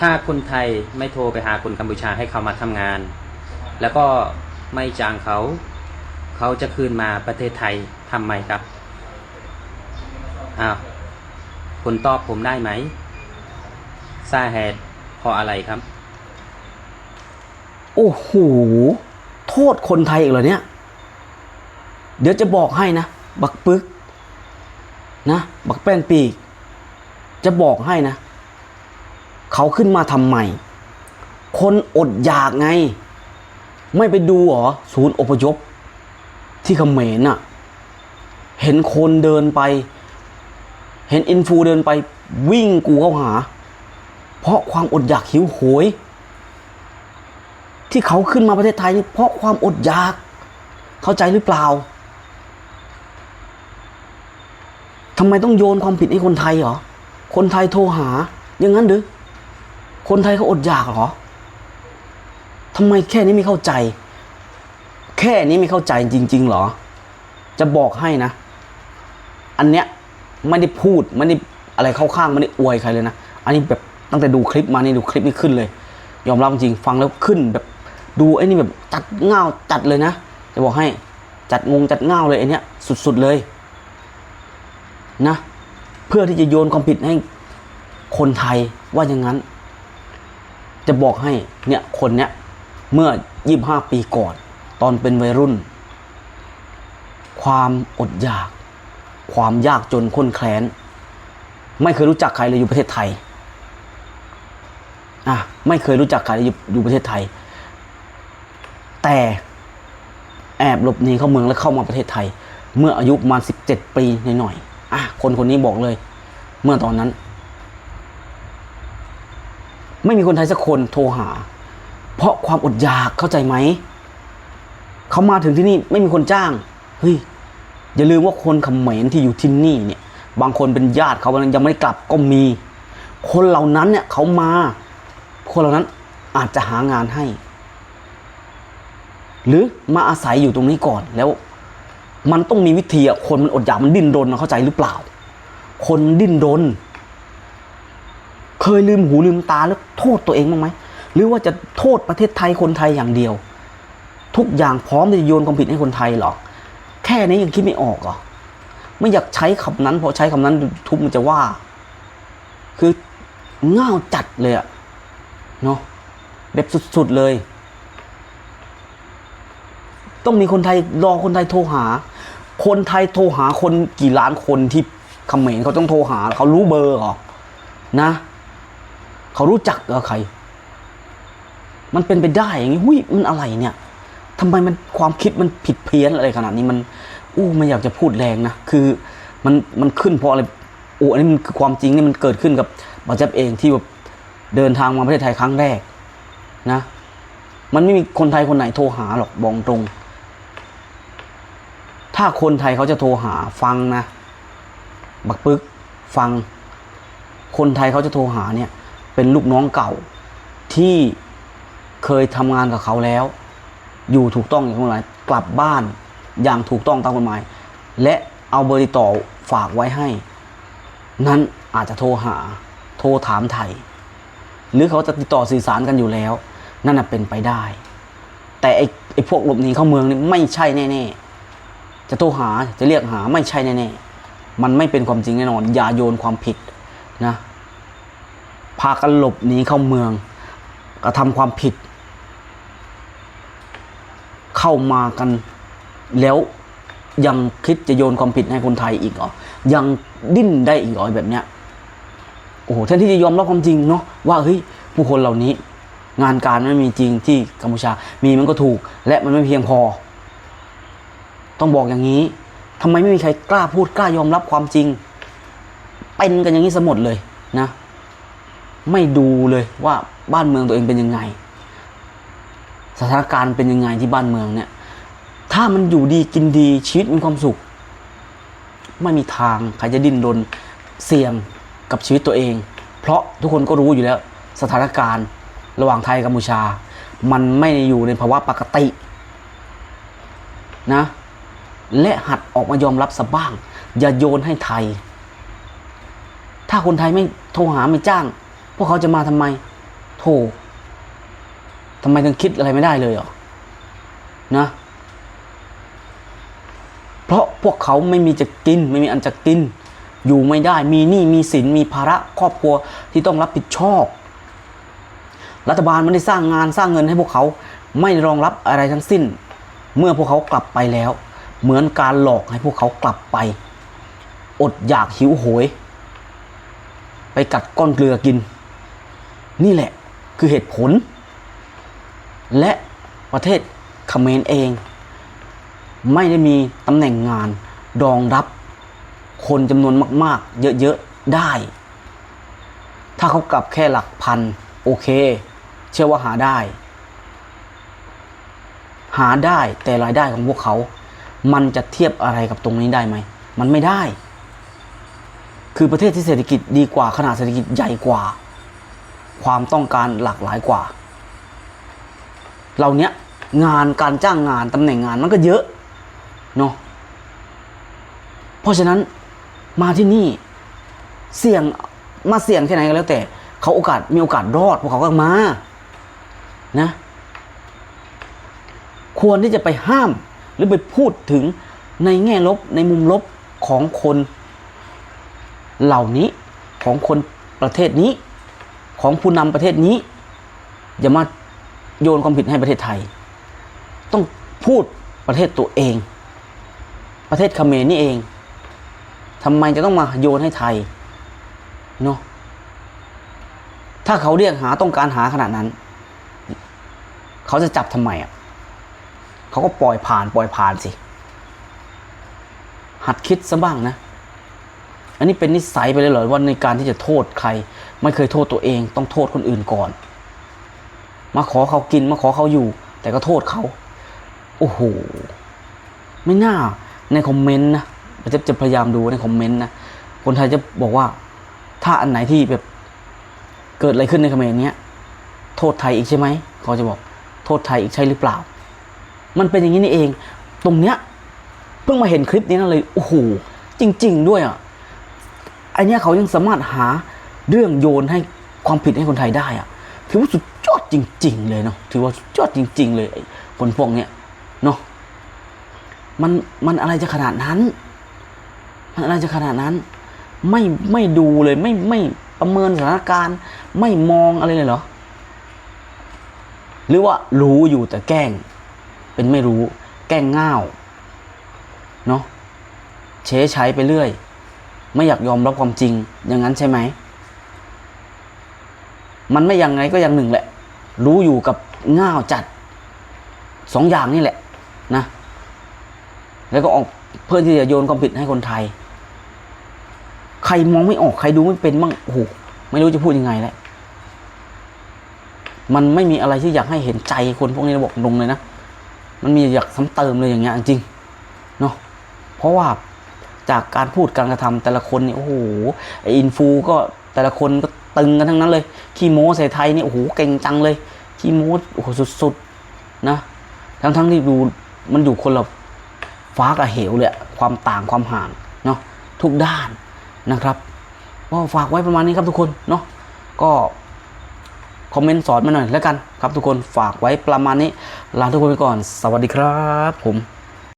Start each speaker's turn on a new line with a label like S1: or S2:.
S1: ถ้าคนไทยไม่โทรไปหาคนกัมพูชาให้เขามาทำงาน แล้วก็ไม่จ้างเขา เขาจะคืนมาประเทศไทยทำไมครับอ้าวคุณตอบผมได้ไหมสาเหตุเพราะอะไรครับ
S2: โอ้โหโทษคนไทยอีกเหรอเนี่ย เดี๋ยวจะบอกให้นะ บักปึกนะ บักแป้นปีก จะบอกให้นะ เขาขึ้นมาทำไม คนอดอยากไง ไม่ไปดูเหรอ ศูนย์อพยพ ที่เขมรน่ะ เห็นคนเดินไป เห็นอินฟูเดินไปวิ่งกูเข้าหา เพราะความอดอยากหิวโหย ที่เขาขึ้นมาประเทศไทยนี่เพราะความอดอยาก เข้าใจหรือเปล่าทำไมต้องโยนความผิดให้คนไทยเหรอ คนไทยโทรหา อย่างนั้นหรือ คนไทยเขาอดอยากเหรอทำไมแค่นี้ไม่เข้าใจ แค่นี้ไม่เข้าใจจริง ๆ เหรอ จะบอกให้นะ อันเนี้ยไม่ได้พูดไม่ได้อะไรเข้าข้างไม่ได้อวยใครเลยนะ อันนี้แบบตั้งแต่ดูคลิปมานี่ดูคลิปนี้ขึ้นเลย ยอมรับจริงฟังแล้วขึ้นแบบดูไอ้นี่แบบจัดเงาจัดเลยนะ จะบอกให้จัดงงจัดเงาเลยไอ้เนี้ยสุดๆเลยนะ เพื่อที่จะโยนความผิดให้คนไทยว่าอย่างนั้น จะบอกให้เนี่ยคนเนี้ยเมื่อ 25 ปีก่อน ตอนเป็นวัยรุ่น ความอดอยาก ความยากจนข้นแคลน ไม่เคยรู้จักใครเลยอยู่ประเทศไทยอะไม่เคยรู้จักใครเลยอยู่อยู่ประเทศไทย แต่แอบหลบหนีเข้าเมืองแล้วเข้ามาประเทศไทย เมื่ออายุประมาณสิบเจ็ดปีหน่อยๆอะคนคนนี้บอกเลย เมื่อตอนนั้น ไม่มีคนไทยสักคนโทรหา เพราะความอดอยากเข้าใจไหม เขามาถึงที่นี่ไม่มีคนจ้าง เฮ้ย อย่าลืมว่าคนเขมรที่อยู่ที่นี่เนี่ย บางคนเป็นญาติเขายังไม่ได้กลับก็มี คนเหล่านั้นเนี่ยเขามา คนเหล่านั้นอาจจะหางานให้ หรือมาอาศัยอยู่ตรงนี้ก่อนแล้ว มันต้องมีวิธีอะคนมันอดอยากมันดิ้นรนเข้าใจหรือเปล่า คนดิ้นรน เคยลืมหูลืมตาแล้วโทษตัวเองบ้างไหมหรือว่าจะโทษประเทศไทยคนไทยอย่างเดียว ทุกอย่างพร้อมจะโยนความผิดให้คนไทยหรอ แค่นี้ยังคิดไม่ออกเหรอไม่อยากใช้คำนั้นเพราะใช้คำนั้นทุกมันจะว่า คือง่าวจัดเลยอะเนาะแบบสุดๆเลย ต้องมีคนไทยรอคนไทยโทรหา คนไทยโทรหาคนกี่ล้านคนที่เขมรเขาต้องโทรหาเขารู้เบอร์หรอนะ เขารู้จักเหรอใคร มันเป็นไปได้อย่างนี้หุ้ยมันอะไรเนี่ยทำไมมันความคิดมันผิดเพี้ยนอะไรขนาดนี้มันอู้ไม่อยากจะพูดแรงนะคือมันมันขึ้นเพราะอะไรโอ้อันนี้มันคือความจริงนี่มันเกิดขึ้นกับบาเจ็บเองที่แบบเดินทางมาประเทศไทยครั้งแรกนะ มันไม่มีคนไทยคนไหนโทรหาหรอกบอกตรง ถ้าคนไทยเขาจะโทรหาฟังนะ บักปึกฟัง คนไทยเขาจะโทรหาเนี่ย เป็นลูกน้องเก่า ที่เคยทำงานกับเขาแล้ว อยู่ถูกต้องอย่างกฎหมายกลับบ้านอย่างถูกต้องตามกฎหมาย และเอาเบอร์ติดต่อฝากไว้ให้ นั้นอาจจะโทรหาโทรถามไทย หรือเขาจะติดต่อสื่อสารกันอยู่แล้ว นั่นเป็นไปได้ แต่ไอ้ไอ้พวกหลบหนีเข้าเมืองนี่ไม่ใช่แน่ๆจะโทรหาจะเรียกหาไม่ใช่แน่ๆมันไม่เป็นความจริงแน่นอน อย่าโยนความผิดนะ พากันหลบหนีเข้าเมืองกระทำความผิด เข้ามากันแล้วยังคิดจะโยนความผิดให้คนไทยอีกเหรอยังดิ้นได้อีกเหรอแบบเนี้ยโอ้โหแทนที่จะยอมรับความจริงเนาะว่าเฮ้ยผู้คนเหล่านี้ งานการไม่มีจริงที่กัมพูชา มีมันก็ถูก และมันไม่เพียงพอ ต้องบอกอย่างนี้ทำไมไม่มีใครกล้าพูดกล้ายอมรับความจริง เป็นกันอย่างนี้สมดเลยนะ ไม่ดูเลยว่าบ้านเมืองตัวเองเป็นยังไง สถานการณ์เป็นยังไงที่บ้านเมืองเนี่ย ถ้ามันอยู่ดีกินดีชีวิตมีความสุข ไม่มีทางใครจะดิ้นรนเสี่ยงกับชีวิตตัวเอง เพราะทุกคนก็รู้อยู่แล้ว สถานการณ์ระหว่างไทยกัมพูชา มันไม่ได้อยู่ในภาวะปกตินะ และหัดออกมายอมรับสบ้าง อย่าโยนให้ไทย ถ้าคนไทยไม่โทรหาไม่จ้าง พวกเขาจะมาทำไมโธ่ทำไมถึงคิดอะไรไม่ได้เลยเหรอ นะ เพราะพวกเขาไม่มีจะกิน ไม่มีอันจะกิน อยู่ไม่ได้ มีหนี้ มีสิน มีภาระครอบครัวที่ต้องรับผิดชอบ รัฐบาลไม่ได้สร้างงานสร้างเงินให้พวกเขา ไม่รองรับอะไรทั้งสิ้น เมื่อพวกเขากลับไปแล้ว เหมือนการหลอกให้พวกเขากลับไป อดอยากหิวโหย ไปกัดก้อนเกลือกิน นี่แหละคือเหตุผล และประเทศเขมรเอง ไม่ได้มีตำแหน่งงานรองรับคนจำนวนมาก ๆ เยอะ ๆ ได้ ถ้าเขากลับแค่หลักพัน โอเค เชื่อว่าหาได้ หาได้แต่รายได้ของพวกเขา มันจะเทียบอะไรกับตรงนี้ได้ไหม มันไม่ได้ คือประเทศที่เศรษฐกิจดีกว่าขนาดเศรษฐกิจใหญ่กว่า ความต้องการหลากหลายกว่าเราเนี้ยงานการจ้างงานตำแหน่งงานมันก็เยอะเนาะเพราะฉะนั้นมาที่นี่เสี่ยงมาเสี่ยงแค่ไหนก็แล้วแต่เขาโอกาสมีโอกาสรอดพวกเขาก็มานะควรที่จะไปห้ามหรือไปพูดถึงในแง่ลบในมุมลบของคนเหล่านี้ของคนประเทศนี้ ของผู้นำประเทศนี้ อย่ามาโยนความผิดให้ประเทศไทย ต้องพูดประเทศตัวเอง ประเทศเขมรนี่เองทำไมจะต้องมาโยนให้ไทยเนาะถ้าเขาเรียกหาต้องการหาขนาดนั้น เขาจะจับทำไมอะเขาก็ปล่อยผ่าน ปล่อยผ่านสิ หัดคิดซะบ้างนะ อันนี้เป็นนิสัยไปเลยเหรอว่าในการที่จะโทษใคร ไม่เคยโทษตัวเอง ต้องโทษคนอื่นก่อน มาขอเขากินมาขอเขาอยู่ แต่ก็โทษเขา โอ้โห ไม่น่าในคอมเมนต์นะเราจะจะพยายามดูในคอมเมนต์นะคนไทยจะบอกว่า ถ้าอันไหนที่แบบเกิดอะไรขึ้นในคอมเมนต์เนี้ยโทษไทยอีกใช่ไหมเขาจะบอกโทษไทยอีกใช่หรือเปล่า มันเป็นอย่างนี้นี่เอง ตรงเนี้ยเพิ่งมาเห็นคลิปนี้เลยโอ้โหจริง ๆ ด้วยอะ อันเนี้ยเขายังสามารถหาเรื่องโยนให้ความผิดให้คนไทยได้อะถือว่าสุดยอดจริง ๆ เลยเนาะถือว่าสุดยอดจริง ๆ เลยคนพวกเนี้ยเนาะมันมันอะไรจะขนาดนั้น มันอะไรจะขนาดนั้น ไม่ไม่ดูเลยไม่ไม่ประเมินสถานการณ์ ไม่มองอะไรเลยเหรอ หรือว่ารู้อยู่แต่แกล้ง เป็นไม่รู้ แกล้งง่าวเนาะเฉยใช้ไปเรื่อย ไม่อยากยอมรับความจริง อย่างนั้นใช่ไหม มันไม่ยังไงก็อย่างหนึ่งแหละ รู้อยู่กับง่าวจัดสองอย่างนี่แหละนะ แล้วก็ออกเพื่อที่จะโยนความผิดให้คนไทย ใครมองไม่ออกใครดูไม่เป็นบ้างโอ้โหไม่รู้จะพูดยังไงแล้วมันไม่มีอะไรที่อยากให้เห็นใจคนพวกนี้ระบบลงเลยนะ มันมีอยากซ้ำเติมเลยอย่างเงี้ยจริงเนาะเพราะว่า จากการพูดการกระทำแต่ละคนเนี่ยโอ้โหไออินฟูก็แต่ละคนก็ตึงกันทั้งนั้นเลยขี้โม้ใส่ไทยเนี่ยโอ้โหเก่งจังเลยขี้โม้โอ้โหสุดๆนะทั้งๆที่ดูมันอยู่คนละฟ้ากับเหวเลยความต่างความห่างเนาะทุกด้านนะครับก็ฝากไว้ประมาณนี้ครับทุกคนเนาะก็คอมเมนต์สอนมาหน่อยแล้วกันครับทุกคนฝากไว้ประมาณนี้ลาทุกคนไปก่อน สวัสดีครับผม